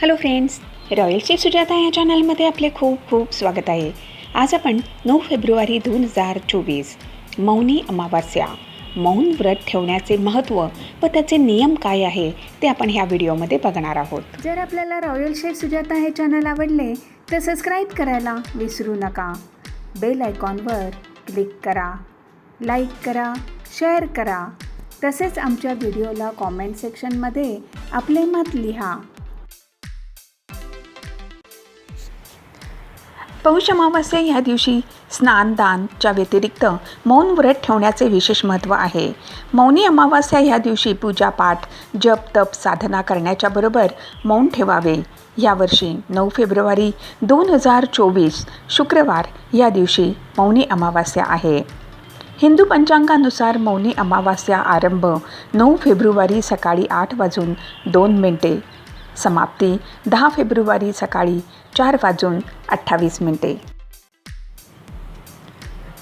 Hello friends royal chief Sujata या चॅनलमध्ये आपले खूप खूप स्वागत आहे. आज आपण नऊ फेब्रुवारी दोन हजार चोवीस मौनी अमावास्या. मौन व्रत ठेवण्याचे महत्त्व व त्याचे नियम काय आहे ते आपण ह्या व्हिडिओमध्ये बघणार आहोत. जर आपल्याला रॉयल शेफ सुजाता हे चॅनल आवडले तर सबस्क्राईब करायला विसरू नका. बेल आयकॉनवर क्लिक करा लाईक करा शेअर करा. तसेच आमच्या व्हिडिओला कॉमेंट सेक्शनमध्ये आपले मत लिहा. पौष अमावास्या या दिवशी स्नानदानच्या व्यतिरिक्त मौन व्रत ठेवण्याचे विशेष महत्त्व आहे. मौनी अमावास्या या दिवशी पूजापाठ जप तप साधना करण्याच्या बरोबर मौन ठेवावे. यावर्षी नऊ फेब्रुवारी दोन हजार चोवीस शुक्रवार या दिवशी मौनी अमावास्या आहे. हिंदू पंचांगानुसार मौनी अमावास्या आरंभ नऊ फेब्रुवारी सकाळी आठ वाजून दोन मिनिटे समाप्ती. दहा फेब्रुवारी सकाळी चार वाजून अठ्ठावीस मिनटे.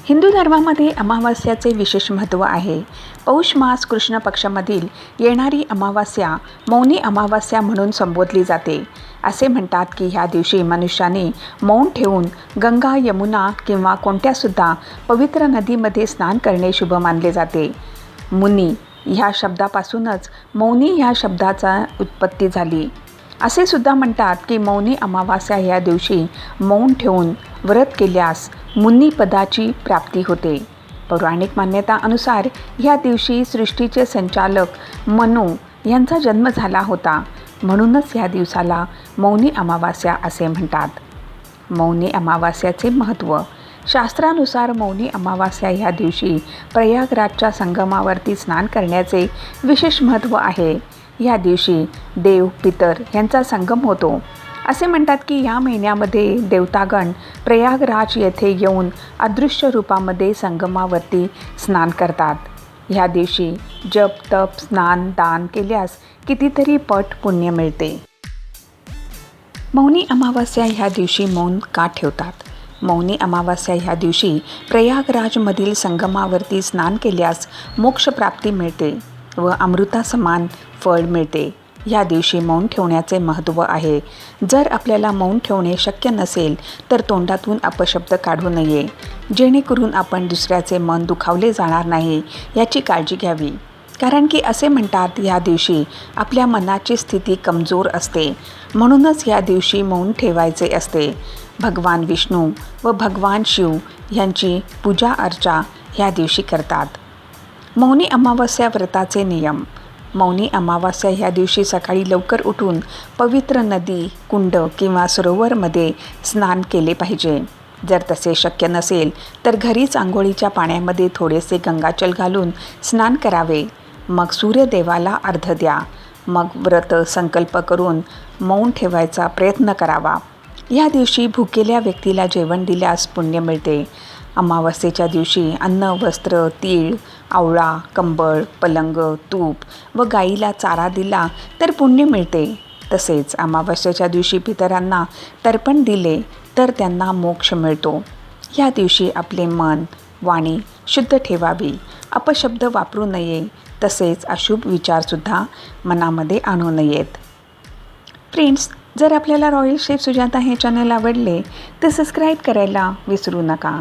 हिंदू धर्मामध्ये अमावास्याचे विशेष महत्त्व आहे. पौष मास कृष्ण पक्षामधील येणारी अमावास्या मौनी अमावास्या म्हणून संबोधली जाते. असे म्हणतात की ह्या दिवशी मनुष्याने मौन ठेवून गंगा यमुना किंवा कोणत्यासुद्धा पवित्र नदीमध्ये स्नान करणे शुभ मानले जाते. मुनी ह्या शब्दापासूनच मौनी ह्या शब्दाचा उत्पत्ती झाली. असे सुद्धा म्हणतात की मौनी अमावास्या ह्या दिवशी मौन ठेवून व्रत केल्यास मुन्नी पदाची प्राप्ती होते. पौराणिक मान्यता अनुसार ह्या दिवशी सृष्टीचे संचालक मनु यांचा जन्म झाला होता. म्हणूनच ह्या दिवसाला मौनी अमावास्या असे म्हणतात. मौनी अमावास्याचे महत्त्व. शास्त्रानुसार मौनी अमावास्या ह्या दिवशी प्रयागराजच्या संगमावरती स्नान करण्याचे विशेष महत्त्व आहे. ह्या दिवशी देव पितर यांचा संगम होतो. असे म्हणतात की या महिन्यामध्ये देवतागण प्रयागराज येथे येऊन अदृश्य रूपामध्ये संगमावरती स्नान करतात. ह्या दिवशी जप तप स्नान दान केल्यास कितीतरी पट पुण्य मिळते. मौनी अमावास्या ह्या दिवशी मौन का ठेवतात? मौनी अमावास्या ह्या दिवशी प्रयागराजमधील संगमावरती स्नान केल्यास मोक्षप्राप्ती मिळते. व अमृतासमान फळ मिळते. या दिवशी मौन ठेवण्याचे महत्त्व आहे. जर आपल्याला मौन ठेवणे शक्य नसेल तर तोंडातून अपशब्द काढू नये. जेणेकरून आपण दुसऱ्याचे मन दुखावले जाणार नाही याची काळजी घ्यावी. कारण की असे म्हणतात या दिवशी आपल्या मनाची स्थिती कमजोर असते. म्हणूनच या दिवशी मौन ठेवायचे असते. भगवान विष्णू व भगवान शिव यांची पूजा अर्चा ह्या दिवशी करतात. मौनी अमावस्या व्रताचे नियम. मौनी अमावास्या ह्या दिवशी सकाळी लवकर उठून पवित्र नदी कुंड किंवा सरोवरमध्ये स्नान केले पाहिजे. जर तसे शक्य नसेल तर घरीच आंघोळीच्या पाण्यामध्ये थोडेसे गंगाचल घालून स्नान करावे. मग सूर्यदेवाला अर्ध द्या. मग व्रत संकल्प करून मौन ठेवायचा प्रयत्न करावा. या दिवशी भुकेल्या व्यक्तीला जेवण दिल्यास पुण्य मिळते. अमावस्येच्या दिवशी अन्न वस्त्र तीळ आवळा कंबळ पलंग तूप व गाईला चारा दिला तर पुण्य मिळते. तसेच अमावस्येच्या दिवशी पितरांना तर्पण दिले तर त्यांना मोक्ष मिळतो. या दिवशी आपले मन वाणी शुद्ध ठेवावी. अपशब्द वापरू नये. तसेच अशुभ विचारसुद्धा मनामध्ये आणू नयेत. फ्रेंड्स जर आपल्याला रॉयल शेफ सुजाता हे चॅनल आवडले तर सबस्क्राईब करायला विसरू नका.